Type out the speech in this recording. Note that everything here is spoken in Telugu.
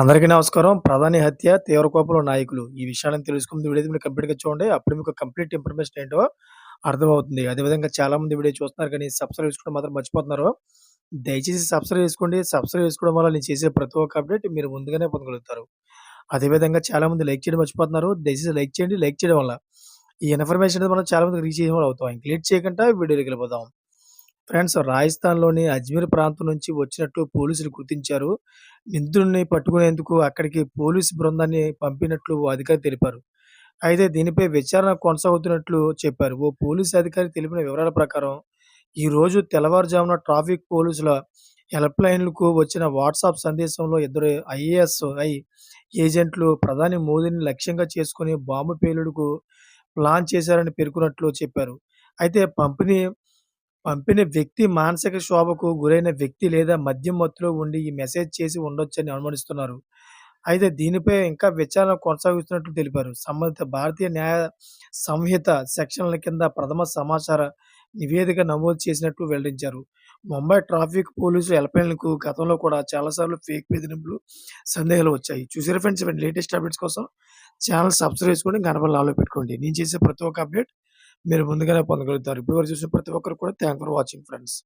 అందరికీ నమస్కారం. ప్రధాని హత్య, తీవ్ర కోపంలో నాయకులు. ఈ విషయాలను తెలుసుకుంది వీడియో మీరు కంప్లీట్‌గా చూడండి. అప్పుడు మీకు కంప్లీట్ ఇన్ఫర్మేషన్ ఏంటో అర్థమవుతుంది. అదేవిధంగా చాలామంది వీడియో చూస్తున్నారు కానీ సబ్స్క్రైబ్ చేసుకోవడం మాత్రం మర్చిపోతున్నారు. దయచేసి సబ్స్క్రైబ్ చేసుకోండి. సబ్స్క్రైబ్ చేసుకోవడం వల్ల నేను చేసే ప్రతి ఒక్క అప్డేట్ మీరు ముందుగానే పొందగలుగుతారు. అదేవిధంగా చాలామంది లైక్ చేయడం మర్చిపోతున్నారు. దయచేసి లైక్ చేయండి. లైక్ చేయడం వల్ల ఈ ఇన్ఫర్మేషన్ అనేది మనం చాలా మందికి రీచ్ చేయడం వల్ల అవుతాం. ఇంక లేట్ చేయకుండా వీడియోలోకి వెళ్ళిపోదాం. ఫ్రెండ్స్ రాజస్థాన్‌లోని అజ్మీర్ ప్రాంతం నుంచి వచ్చినట్లు పోలీసులు గుర్తించారు. నిందితుడిని పట్టుకునేందుకు అక్కడికి పోలీసు బృందాన్ని పంపినట్లు ఓ అధికారి తెలిపారు. అయితే దీనిపై విచారణ కొనసాగుతున్నట్లు చెప్పారు. ఓ పోలీసు అధికారి తెలిపిన వివరాల ప్రకారం ఈరోజు తెల్లవారుజామున ట్రాఫిక్ పోలీసుల హెల్ప్‌లైన్‌లకు వచ్చిన వాట్సాప్ సందేశంలో ఇద్దరు ఐఏఎస్‌ఐ ఏజెంట్లు ప్రధాని మోదీని లక్ష్యంగా చేసుకుని బాంబు పేలుడుకు ప్లాన్ చేశారని పేర్కొన్నట్లు చెప్పారు. అయితే పంపిణీ పంపిన వ్యక్తి మానసిక క్షోభకు గురైన వ్యక్తి లేదా మద్యం మత్తులో ఉండి ఈ మెసేజ్ చేసి ఉండొచ్చని అనుమానిస్తున్నారు. అయితే దీనిపై ఇంకా విచారణ కొనసాగిస్తున్నట్లు తెలిపారు. సంబంధిత భారతీయ న్యాయ సంహిత సెక్షన్ల కింద ప్రథమ సమాచార నివేదిక నమోదు చేసినట్లు వెల్లడించారు. ముంబై ట్రాఫిక్ పోలీసు హెల్ప్‌లైన్‌లకు గతంలో కూడా చాలా సార్లు ఫేక్ బెదిరింపులు, సందేహాలు వచ్చాయి. చూసారా ఫ్రెండ్స్ లేటెస్ట్ అప్డేట్స్ కోసం ఛానల్ సబ్స్క్రైబ్ చేసుకోండి. గంట బెల్ పెట్టుకోండి. నేను చేసే ప్రతి ఒక్క అప్డేట్ మీరు ముందుగానే పొందగలుగుతారు. ఇప్పటివరకు చూసిన ప్రతి ఒక్కరు కూడా థ్యాంక్ ఫర్ వాచింగ్ ఫ్రెండ్స్.